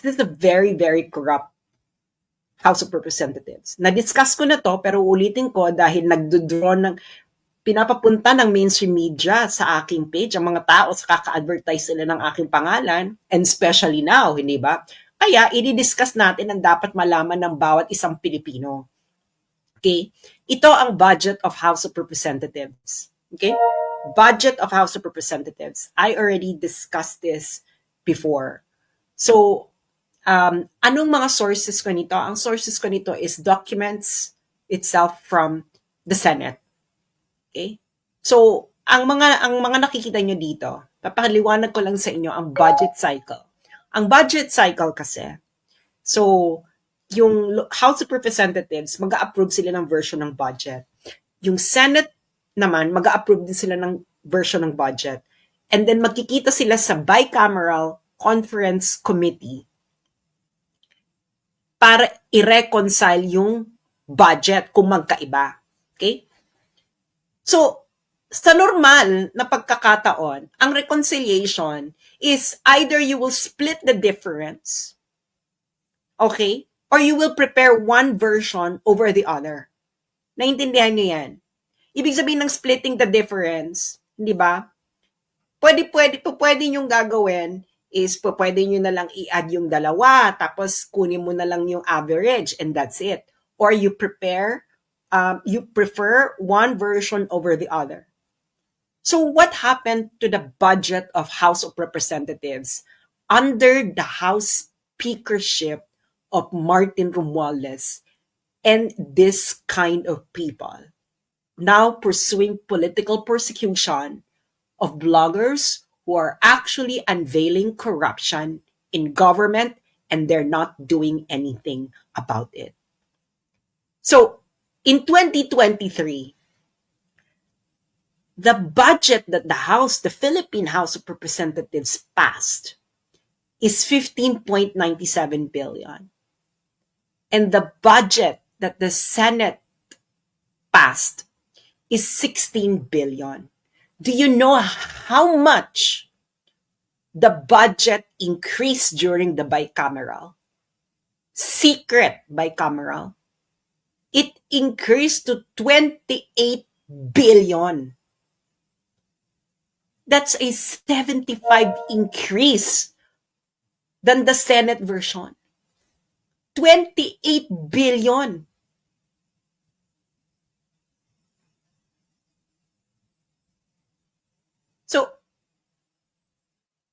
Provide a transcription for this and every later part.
this is a very, very corrupt House of Representatives. Na-discuss ko na to, pero ulitin ko dahil nagdodraw ng pinapapunta ng mainstream media sa aking page, ang mga tao sa kaka-advertise sila ng aking pangalan, and especially now, hindi ba? Kaya, i-discuss natin ang dapat malaman ng bawat isang Pilipino. Okay? Ito ang budget of House of Representatives. Okay? Budget of House of Representatives. I already discussed this before. So, um, anong mga sources ko nito? Ang sources ko nito is documents itself from the Senate. Okay? So, ang mga ang mga nakikita nyo dito, papaliwanag ko lang sa inyo ang budget cycle. Ang budget cycle kasi, so, yung House of Representatives, mag-approve sila ng version ng budget. Yung Senate naman, mag-approve din sila ng version ng budget. And then magkikita sila sa bicameral conference committee para i-reconcile yung budget kung magkaiba. Okay? So, sa normal na pagkakataon, ang reconciliation is either you will split the difference, okay? Or you will prepare one version over the other. Naintindihan niyo yan? Ibig sabihin ng splitting the difference, di ba? Pwede, pwede, pwede niyong gagawin is po pwede nyo na lang i-add yung dalawa, tapos kunin mo na lang yung average, and that's it. Or you prepare, um, you prefer one version over the other. So what happened to the budget of House of Representatives under the House speakership of Martin Romualdez and this kind of people now pursuing political persecution of bloggers who are actually unveiling corruption in government and they're not doing anything about it. So, in 2023, the budget that the House, the Philippine House of Representatives passed is 15.97 billion. And the budget that the Senate passed is 16 billion. Do you know how much the budget increased during the bicameral? Secret bicameral. It increased to 28 billion. That's a 75 increase than the Senate version. 28 billion.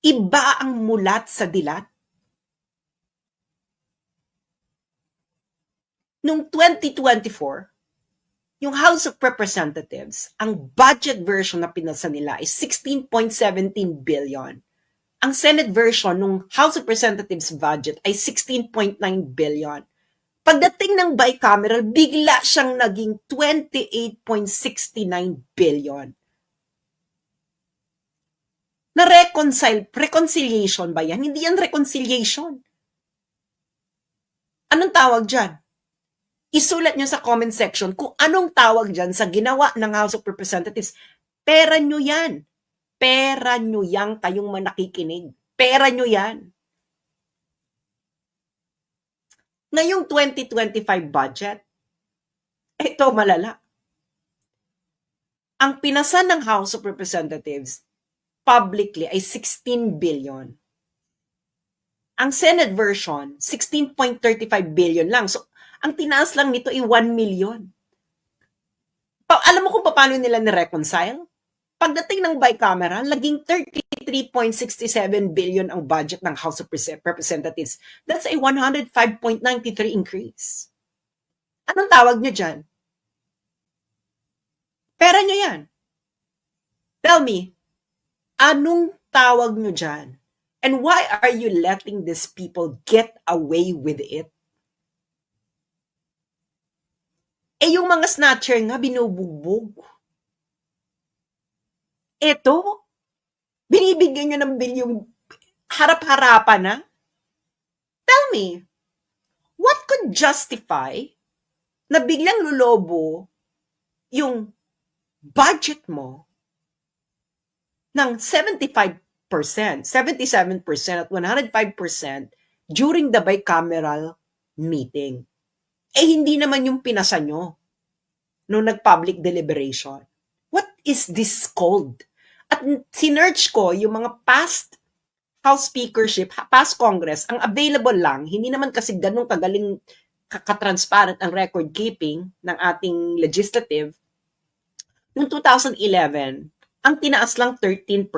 Iba ang mulat sa dilat? Noong 2024, yung House of Representatives, ang budget version na pinasa nila is 16.17 billion. Ang Senate version ng House of Representatives budget ay 16.9 billion. Pagdating ng bicameral, bigla siyang naging 28.69 billion na reconcile, reconciliation ba yan? Hindi yan reconciliation. Anong tawag dyan? Isulat nyo sa comment section kung anong tawag dyan sa ginawa ng House of Representatives. Pera nyo yan. Pera nyo yan kayong manakikinig. Pera nyo yan. Ngayong 2025 budget, ito malala. Ang pinasa ng House of Representatives publicly ay 16 billion. Ang Senate version, 16.35 billion lang. So, ang tinaas lang nito ay 1 million. Pa- alam mo kung paano nila ni-reconcile? Pagdating ng bicameral, laging 33.67 billion ang budget ng House of Representatives. That's a 105.93 increase. Anong tawag nyo dyan? Pera nyo yan. Tell me, Anong tawag nyo dyan? And why are you letting these people get away with it? Eh yung mga snatcher nga binubugbog. Eto, binibigyan nyo ng bilyong harap-harapan na? Tell me, what could justify na biglang lulobo yung budget mo ng 75%, 77% at 105% during the bicameral meeting. Eh, hindi naman yung pinasa nyo nung nag-public deliberation. What is this called? At sinerch ko yung mga past House Speakership, past Congress, ang available lang, hindi naman kasi ganun kagaling katransparent ang record keeping ng ating legislative. Noong 2011, ang tinaas lang 13%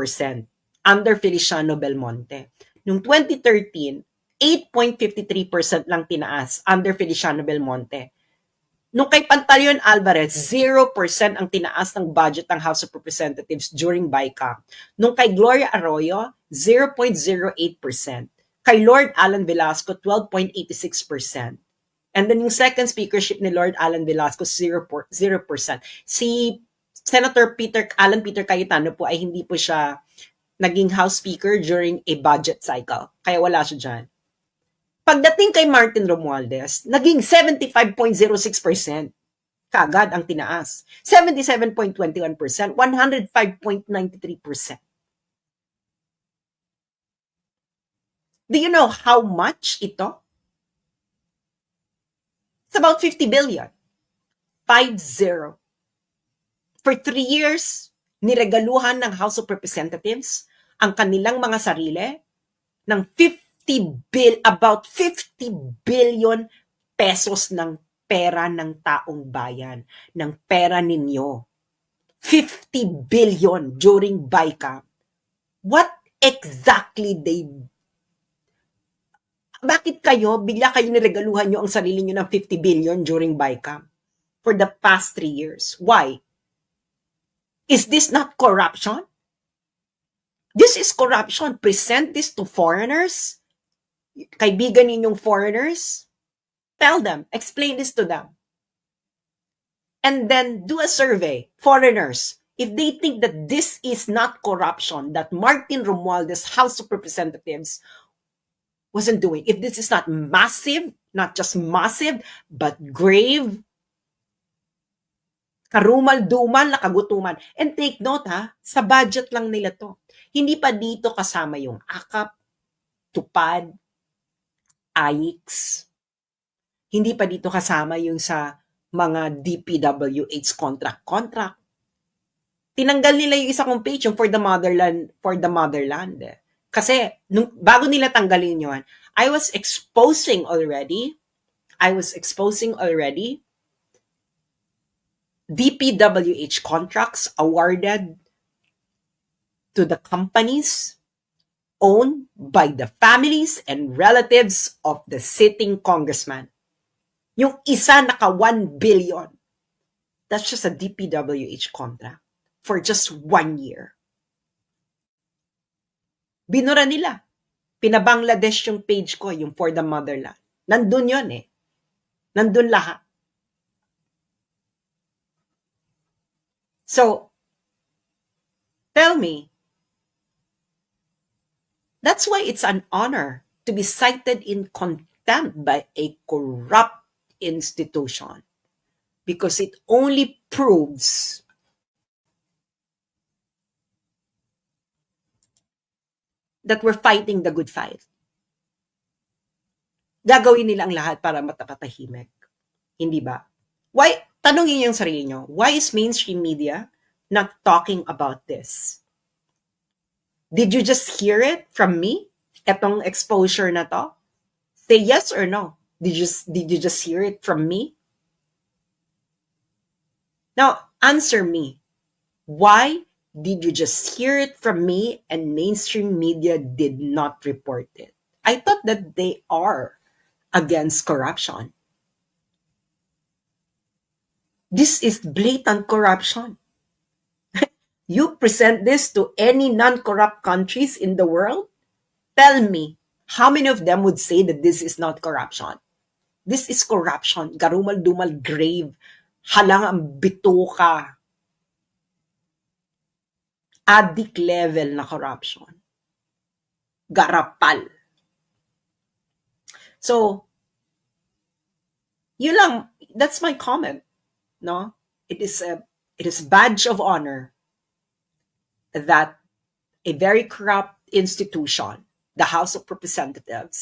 under Feliciano Belmonte. Noong 2013, 8.53% lang tinaas under Feliciano Belmonte. Nung kay Pantaleon Alvarez, 0% ang tinaas ng budget ng House of Representatives during BICA. Nung kay Gloria Arroyo, 0.08%. Kay Lord Alan Velasco, 12.86%. And then yung second speakership ni Lord Alan Velasco, 0%. Si Senator Peter Alan Peter Cayetano po ay hindi po siya naging House Speaker during a budget cycle. Kaya wala siya dyan. Pagdating kay Martin Romualdez, naging 75.06%. Kagad ang tinaas. 77.21%, 105.93%. Do you know how much ito? It's about 50 billion. 5-0. For three years, niregaluhan ng House of Representatives ang kanilang mga sarili ng 50 bill, about 50 billion pesos ng pera ng taong bayan, ng pera ninyo. 50 billion during BICAM. What exactly they bakit kayo, bigla kayo niregaluhan nyo ang sarili nyo ng 50 billion during BICAM for the past three years? Why? Is this not corruption? This is corruption. Present this to foreigners. Kaibigan ninyong foreigners. Tell them, explain this to them. And then do a survey, foreigners. If they think that this is not corruption, that Martin Romualdez House of Representatives wasn't doing, if this is not massive, not just massive, but grave karumal-dumal na kagutuman. And take note ha, sa budget lang nila to. Hindi pa dito kasama yung akap, tupad, AIX. Hindi pa dito kasama yung sa mga DPWH contract-contract. Tinanggal nila yung isa kong page, yung for the motherland, for the motherland. Kasi, nung, bago nila tanggalin yun, I was exposing already, I was exposing already DPWH contracts awarded to the companies owned by the families and relatives of the sitting congressman. Yung isa naka 1 billion. That's just a DPWH contract for just one year. Binura nila. Pinabangladesh yung page ko, yung for the motherland. Nandun yon eh. Nandun lahat. So, tell me, that's why it's an honor to be cited in contempt by a corrupt institution because it only proves that we're fighting the good fight. Gagawin nila ang lahat para matapatahimik. Hindi ba? Why, tanongin yung sarili nyo, why is mainstream media not talking about this? Did you just hear it from me? Etong exposure na to? Say yes or no. Did you, did you just hear it from me? Now, answer me. Why did you just hear it from me and mainstream media did not report it? I thought that they are against corruption. This is blatant corruption. you present this to any non-corrupt countries in the world? Tell me, how many of them would say that this is not corruption? This is corruption. Garumal-dumal grave. Halang ang bituka. Addict level na corruption. Garapal. So, yun lang, that's my comment no? It is a it is badge of honor that a very corrupt institution the house of representatives